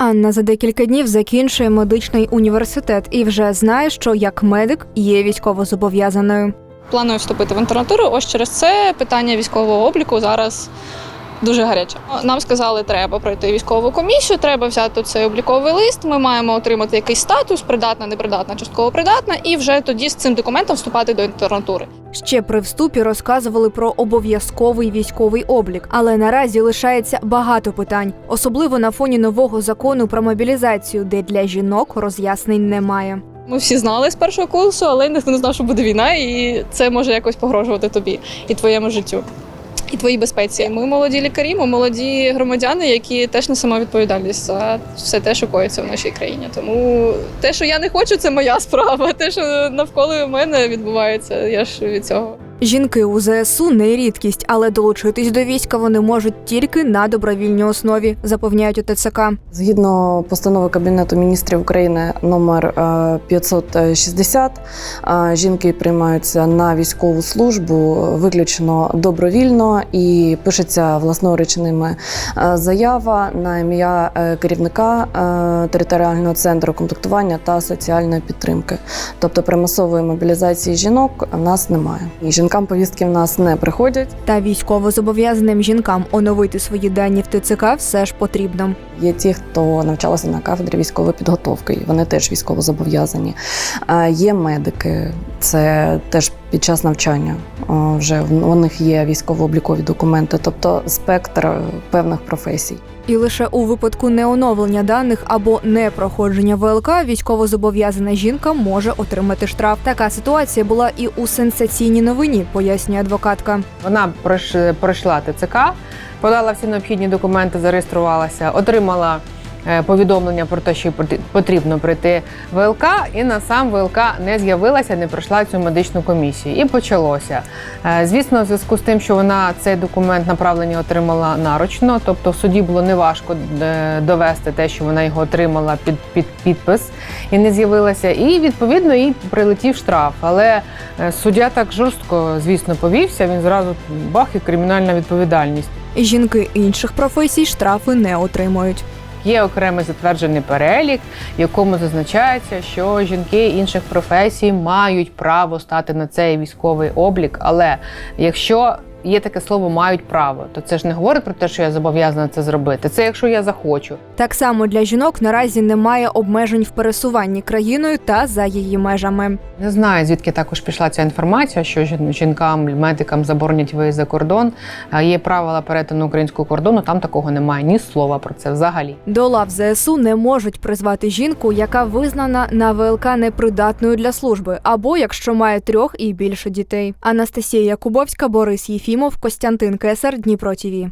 Анна за декілька днів закінчує медичний університет і вже знає, що як медик є військовозобов'язаною. Планую вступити в інтернатуру. Ось через це питання військового обліку зараз дуже гаряче. Нам сказали, треба пройти військову комісію, треба взяти цей обліковий лист. Ми маємо отримати якийсь статус, придатна, непридатна, частково придатна, і вже тоді з цим документом вступати до інтернатури. Ще при вступі розказували про обов'язковий військовий облік, але наразі лишається багато питань, особливо на фоні нового закону про мобілізацію, де для жінок роз'яснень немає. Ми всі знали з першого курсу, але ніхто не знав, що буде війна, і це може якось погрожувати тобі і твоєму життю. І твоїй безпеці. Ми молоді лікарі, ми молоді громадяни, які теж несемо відповідальність за все те, що коїться в нашій країні. Тому те, що я не хочу, це моя справа. Те, що навколо мене відбувається, я ж від цього. Жінки у ЗСУ не рідкість, але долучитись до війська вони можуть тільки на добровільній основі, запевняють у ТЦК. Згідно постанови Кабінету міністрів України номер е, 560, е, жінки приймаються на військову службу виключно добровільно і пишеться власноручними е, заява на ім'я е, керівника е, територіального центру комплектування та соціальної підтримки. Тобто примусової мобілізації жінок у нас немає. Жінкам повістки в нас не приходять. Та військовозобов'язаним жінкам оновити свої дані в ТЦК все ж потрібно. Є ті, хто навчалися на кафедрі військової підготовки, і вони теж військово зобов'язані. А Є медики, це теж під час навчання. Вже у них є військово-облікові документи, тобто спектр е, певних професій. І лише у випадку неоновлення даних або непроходження ВЛК військовозобов'язана жінка може отримати штраф. Така ситуація була і у сенсаційній новині, пояснює адвокатка. Вона пройш- пройшла ТЦК, подала всі необхідні документи, зареєструвалася, отримала повідомлення про те, що потрібно прийти ВЛК, і на сам ВЛК не з'явилася, не пройшла цю медичну комісію. І почалося. Е, Звісно, в зв'язку з тим, що вона цей документ направлення отримала наручно, тобто в суді було неважко е, довести те, що вона його отримала під, під підпис і не з'явилася. І відповідно їй прилетів штраф. Але Е, Суддя так жорстко, звісно, повівся. Він зразу бах і кримінальна відповідальність. Жінки інших професій штрафи не отримують. Є окремий затверджений перелік, в якому зазначається, що жінки інших професій мають право стати на цей військовий облік. Але якщо є таке слово мають право, то це ж не говорить про те, що я зобов'язана це зробити. Це якщо я захочу. Так само для жінок наразі немає обмежень в пересуванні країною та за її межами. Не знаю, звідки також пішла ця інформація, що жінкам, медикам заборонять виїзд за кордон. Є правила перетину українського кордону. Там такого немає ні слова про це взагалі. До лав ЗСУ не можуть призвати жінку, яка визнана на ВЛК непридатною для служби, або якщо має трьох і більше дітей. Анастасія Якубовська, Борис Єфімов, Костянтин Кесар, Дніпро ТІВІ.